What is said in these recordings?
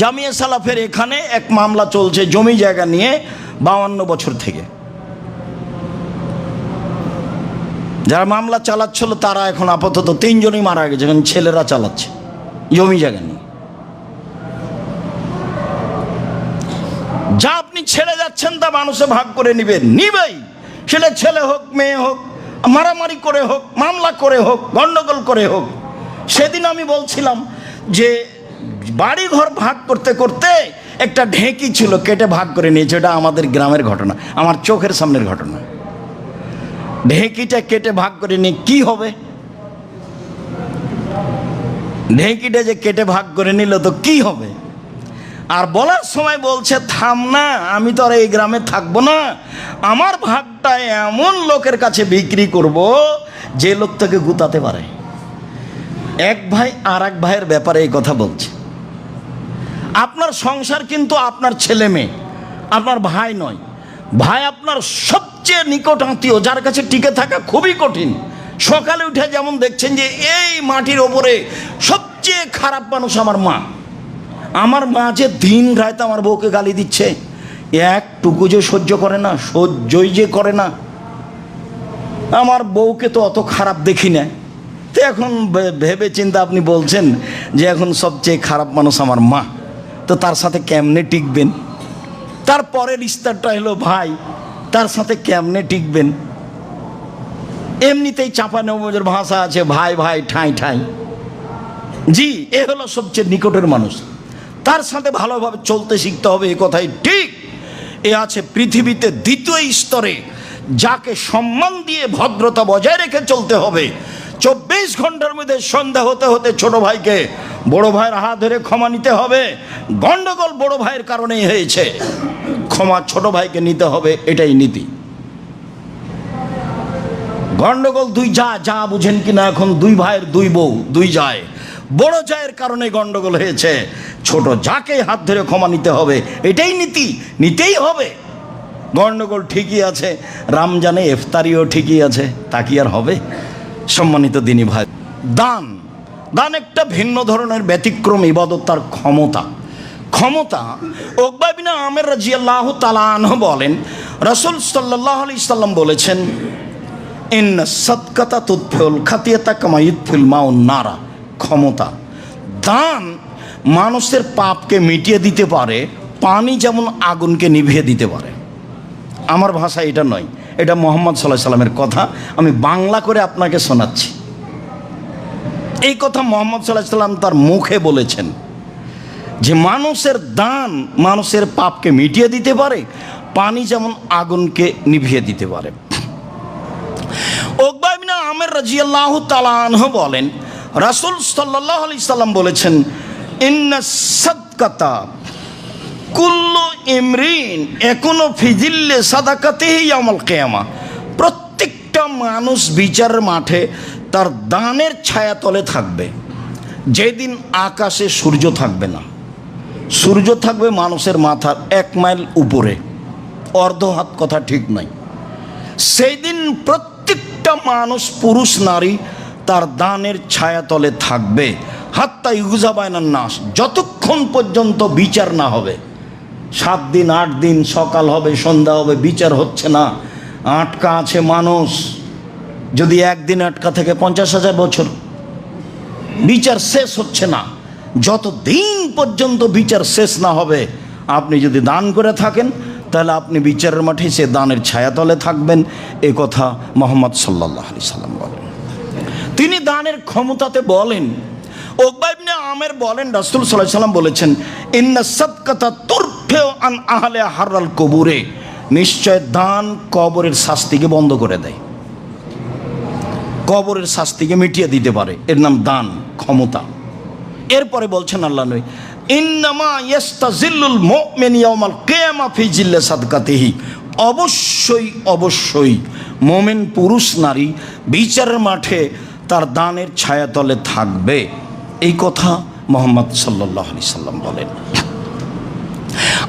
জামিয়া সালাফের এখানে এক মামলা চলছে জমি জায়গা নিয়ে বাউান্ন বছর থেকে। যারা মামলা চালাচ্ছিল তারা এখন আপাতত তিনজনই মারা গেছে, এখন ছেলেরা চালাচ্ছে জমি জায়গা নিয়ে। যা আপনি ছেড়ে যাচ্ছেন তা মানুষে ভাগ করে নিবেন নিবেই। সেটা ছেলে হোক, মেয়ে হোক, মারামারি করে হোক, মামলা করে হোক, গন্ডগোল করে হোক। সেদিন আমি বলছিলাম যে বাড়ি ঘর ভাগ করতে করতে একটা ঢেঁকি ছিল, কেটে ভাগ করে নিয়েছে। এটা আমাদের গ্রামের ঘটনা, আমার চোখের সামনের ঘটনা। ঢেঁকিটা কেটে ভাগ করে নিয়ে কি হবে? ঢেঁকিটা যে কেটে ভাগ করে নিল তো কি হবে? আর বলার সময় বলছে, থাম না, আমি তো আর এই গ্রামে থাকব না। আমার ভাগটা এমন লোকের কাছে বিক্রি করব, যে লোক তাকে গুতাতে পারে। এক ভাই আর এক ভাইয়ের ব্যাপারে এই কথা বলছে। আপনার সংসার কিন্তু আপনার ছেলে মেয়ে, আপনার ভাই নয়। ভাই আপনার সবচেয়ে নিকট আত্মীয়, যার কাছে টিকে থাকা খুবই কঠিন। সকালে উঠে যেমন দেখছেন যে এই মাটির ওপরে সবচেয়ে খারাপ মানুষ আমার মা। আমার মা যে দিন রাত আমার বউকে গালি দিচ্ছে, একটুকু যে সহ্য করে না, সহ্যই যে করে না। আমার বউকে তো অত খারাপ দেখি না। তো এখন ভেবে চিন্তা আপনি বলছেন যে এখন সবচেয়ে খারাপ মানুষ আমার মা। তো তার সাথে কেমনে টিকবেন? তারপরের স্তরটা হলো, ভাই, তার সাথে কেমনে টিকবেন? এমনিতেই চাপা নবজের ভাষা আছে, ভাই ভাই, ঠাঁই ঠাঁই। জি, এ হলো সবচেয়ে নিকটের মানুষ। তার সাথে ভালোভাবে চলতে শিখতে হবে, এ কথাই ঠিক। এ আছে পৃথিবীতে দ্বিতীয় স্তরে, যাকে সম্মান দিয়ে ভদ্রতা বজায় রেখে চলতে হবে। চব্বিশ ঘণ্টার মধ্যে সন্ধ্যা হতে হতে ছোট ভাইকে বড় ভাইয়ের হাত ধরে ক্ষমা নিতে হবে। গন্ডগোল বড় ভাইয়ের কারণেই হয়েছে। ক্ষমা ছোট ভাইকে নিতে হবে, এটাই নীতি। গন্ডগোল দুই যা যা বুঝেন কিনা এখন, দুই ভাইয়ের দুই বউ, দুই যায়। বড় জায়ের কারণে গন্ডগোল হয়েছে। ছোট যাকে হাত ধরে ক্ষমা নিতে হবে, এটাই নীতি, নিতেই হবে। গন্ডগোল ঠিকই আছে, রামজানে ইফতারিও ঠিকই আছে, তা কি আর হবে? সম্মানিত দিনী ভাই, দান। দান একটা ভিন্ন ধরনের ব্যতিক্রম ইবাদত তার ক্ষমতা। ক্ষমতা ওকবাবিনা আমের রাজিয়াল্লাহ তালাহ বলেন, রসুল সাল্লাহ আলি সাল্লাম বলেছেন ইন সৎকতা তুৎফুল খাতিয়াতা কামা ইৎফুল মাও নারা। ক্ষমতা। দান মানুষের পাপকে মিটিয়ে দিতে পারে, পানি যেমন আগুনকে নিভিয়ে দিতে পারে। আমার ভাষা এটা নয়, এটা মোহাম্মদ সাল্লাহ সাল্লামের কথা। আমি বাংলা করে আপনাকে শোনাচ্ছি। এই কথা মোহাম্মদ সাল্লাহ সাল্লাম তার মুখে বলেছেন যে মানুষের দান মানুষের পাপকে মিটিয়ে দিতে পারে, পানি যেমন আগুনকে নিভিয়ে দিতে পারে। ওকবাবিনা আমের রাজিয়াল্লাহ তালাহ বলেন, রাসুল সাল্লাহ আলি সাল্লাম বলেছেন, ইন্না সদকাতা কুল্লু ইমরিন, এখনও ফিজিল্লে সাদাকাতেই আমল কেয়ামা। প্রত্যেকটা মানুষ বিচারের মাঠে তার দানের ছায়াতলে থাকবে। যেদিন আকাশে সূর্য থাকবে না। সূর্য থাকবে মানুষের মাথার এক মাইল উপরে। অর্ধ হাত কথা ঠিক নয় সেই দিন প্রত্যেকটা মানুষ, পুরুষ, নারী তার দানের ছায়াতলে থাকবে। হাত্তা ইউজাবায়নার নাশ যতক্ষণ পর্যন্ত বিচার না হবে, সাত দিন, আট দিন, সকাল হবে, সন্ধ্যা হবে, বিচার হচ্ছে না। আটকা আছে মানুষ। যদি একদিন আটকা থেকে পঞ্চাশ হাজার বছর, বিচার শেষ হচ্ছে না। যত দিন পর্যন্ত বিচার শেষ না হবে, আপনি যদি দান করে থাকেন, তাহলে আপনি বিচারের মাঠে সে দানের ছায়াতলে থাকবেন। এ কথা মোহাম্মদ সাল্লাহ আলি সাল্লাম বলেন। তিনি দানের ক্ষমতাতে বলেন। ওকবাইবনে আমের বলেন, রাসুল সাল্লাহ সাল্লাম বলেছেন, ইন্না সৎকতা তুরফেও আন আহলে হারাল কবুরে। নিশ্চয় দান কবরের শাস্তিকে বন্ধ করে দেয়। কবরের শাস্তিকে মিটিয়ে দিতে পারে। এর নাম দান, ক্ষমতা। এরপরে বলছেন আল্লাহ নই অবশ্যই অবশ্যই মোমেন পুরুষ, নারী বিচারের মাঠে তার দানের ছায়াতলে থাকবে। এই কথা মোহাম্মদ আলাইহি সাল্লাম বলেন।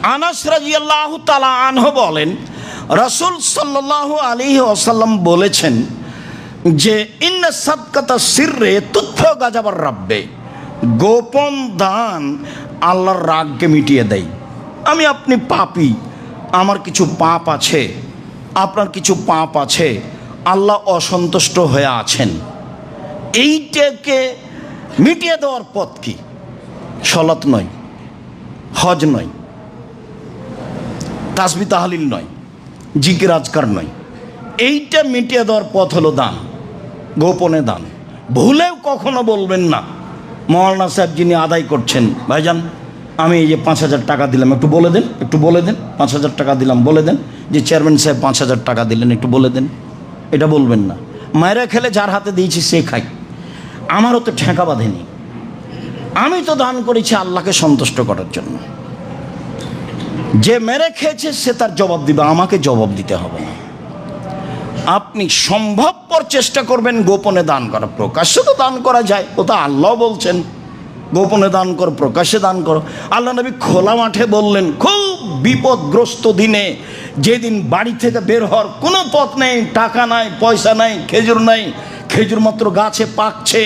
আনাস রাজিয়াল্লাহু তাআলা আনহু বলেন, রাসূল সাল্লাল্লাহু আলী ওয়াসাল্লাম বলেছেন যে রাব্বে। গোপন দান আল্লাহর রাগকে মিটিয়ে দেয়। আমি আপনি পাপি, আমার কিছু পাপ আছে, আপনার কিছু পাপ আছে, আল্লাহ অসন্তুষ্ট হয়ে আছেন। এইটাকে মিটিয়ে দেওয়ার পথ কি? সলাৎ নয়, হজ নয় তাসবি তাহালিল নয়, জিকির আজকার নয় এইটা মিটিয়ে দেওয়ার পথ হলো দান, গোপনে দান। ভুলেও কখনো বলবেন না। মৌলানা সাহেব যিনি আদায় করছেন, ভাইজান, আমি এই যে পাঁচ হাজার টাকা দিলাম, একটু বলে দেন, একটু বলে দেন, পাঁচ হাজার টাকা দিলাম, বলে দেন। যে চেয়ারম্যান সাহেব পাঁচ হাজার টাকা দিলেন, একটু বলে দেন। এটা বলবেন না। মায়েরা খেলে যার হাতে দিয়েছি, সে খাই আমারও তো ঠেকা বাঁধেনি। আমি তো দান করেছি আল্লাহকে সন্তুষ্ট করার জন্য। যে মেরে খেয়েছে, সে তার জবাব দিবে। আমাকে জবাব দিতে হবে না। আপনি সম্ভবপর চেষ্টা করবেন গোপনে দান করা। প্রকাশ্যে তো দান করা যায়, ও তো আল্লাহ বলছেন, গোপনে দান করো, প্রকাশ্যে দান করো। আল্লাহ নবী খোলা মাঠে বললেন, খুব বিপদগ্রস্ত দিনে যেদিন বাড়ি থেকে বের হওয়ার কোনো পথ নেই, টাকা নাই, পয়সা নাই, খেজুর নাই, খেজুর মাত্র গাছে পাকছে,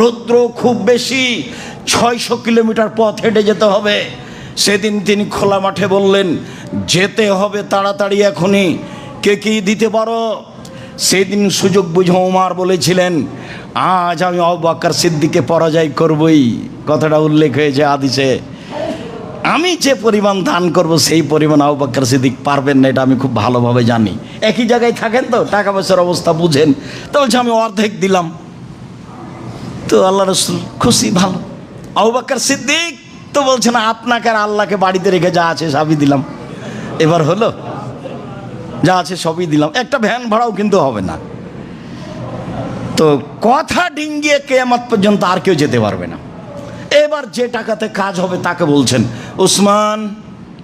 রৌদ্র খুব বেশি, ছয়শো কিলোমিটার পথ হেঁটে যেতে হবে। সেদিন তিনি খোলা মাঠে বললেন, যেতে হবে তাড়াতাড়ি এখনই, কে কি দিতে পারো? সেদিন সুযোগ বুঝে ওমার বলেছিলেন, আজ আমি অবাক্কার সিদ্দিকে পরাজয় করবই। কথাটা উল্লেখ হয়েছে আদিসে আমি যে পরিমাণ দান করব, সেই পরিমাণ আবাক্কার সিদ্দিক পারবেন না, এটা আমি খুব ভালোভাবে জানি। একই জায়গায় থাকেন তো, টাকা পয়সার অবস্থা বুঝেন। তো বলছে, আমি অর্ধেক দিলাম। তো আল্লাহ রসুল খুশি, ভালো। আবাক্কার সিদ্দিক তো বলছে না, আপনাকে আর আল্লাহকে বাড়িতে রেখে যা আছে, সবই দিলাম। এবার হলো যা আছে সবই দিলাম। একটা ভ্যান ভাড়াও কিন্তু হবে না। তো কথা ডিঙ্গিয়ে কেয়ামত পর্যন্ত আর কেউ যেতে পারবে না। এবার যে টাকাতে কাজ হবে তাকে বলছেন, উসমান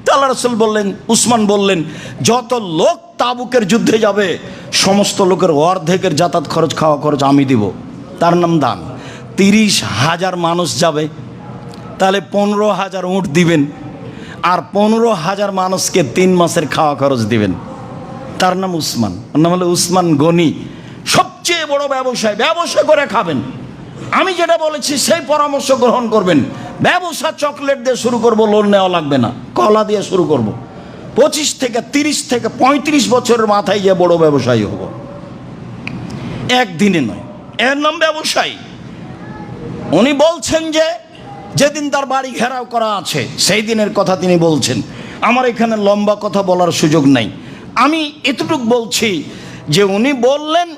তাল্লা রসুল বললেন, উসমান বললেন, যত লোক তাবুকের যুদ্ধে যাবে, সমস্ত লোকের অর্ধেকের যাতায়াত খরচ, খাওয়া খরচ আমি দিব। তার নাম দান। তিরিশ হাজার মানুষ যাবে, তাহলে পনেরো হাজার উঁট দিবেন, আর পনেরো হাজার মানুষকে তিন মাসের খাওয়া খরচ দিবেন। তার নাম উসমান। নাম হলো উসমান গনি। সবচেয়ে বড় ব্যবসায়, ব্যবসা করে খাবেন। আমি যেটা বলেছি, সেই পরামর্শ গ্রহণ করবেন। ব্যবসা চকলেট দিয়ে শুরু করব, লোন নেওয়া লাগবে না। কলা দিয়ে শুরু করব। পঁচিশ থেকে তিরিশ থেকে পঁয়ত্রিশ বছরের মাথায় গিয়ে বড় ব্যবসায়ী হব। একদিনে নয়। এর নাম ব্যবসায়ী। উনি বলছেন যে, যেদিন তার বাড়ি ঘেরাও করা আছে, সেই দিনের কথা তিনি বলছেন। আমার এখানে লম্বা কথা বলার সুযোগ নাই। আমি এতটুক বলছি যে উনি বললেন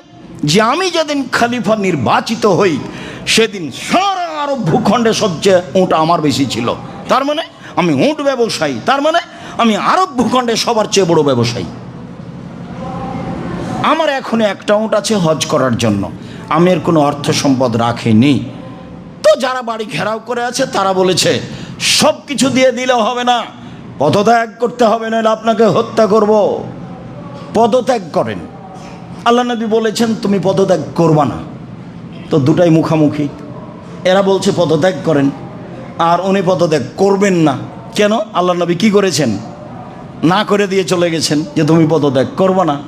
যে আমি যেদিন খালিফা নির্বাচিত হই, সেদিন সারা আরব ভূখণ্ডে সবচেয়ে উঁট আমার বেশি ছিল। তার মানে আমি উঁট ব্যবসায়ী, তার মানে আমি আরব ভূখণ্ডে সবার চেয়ে বড় ব্যবসায়ী। আমার এখন একটা উঁট আছে হজ করার জন্য। আমি এর কোনো অর্থ সম্পদ রাখিনি। তো যারা বাড়ি ঘেরাও করে আছে, তারা বলেছে সব কিছু দিয়ে দিলে হবে না, পদত্যাগ করতে হবে না আপনাকে হত্যা করব। পদত্যাগ করেন। আল্লাহ নবী বলেছেন, তুমি পদত্যাগ করবা না। তো দুটাই মুখামুখি। এরা বলছে, পদত্যাগ করেন। আর উনি পদত্যাগ করবেন না। কেন? আল্লাহ নবী কি করেছেন? না করে দিয়ে চলে গেছেন যে, তুমি পদত্যাগ করবা না।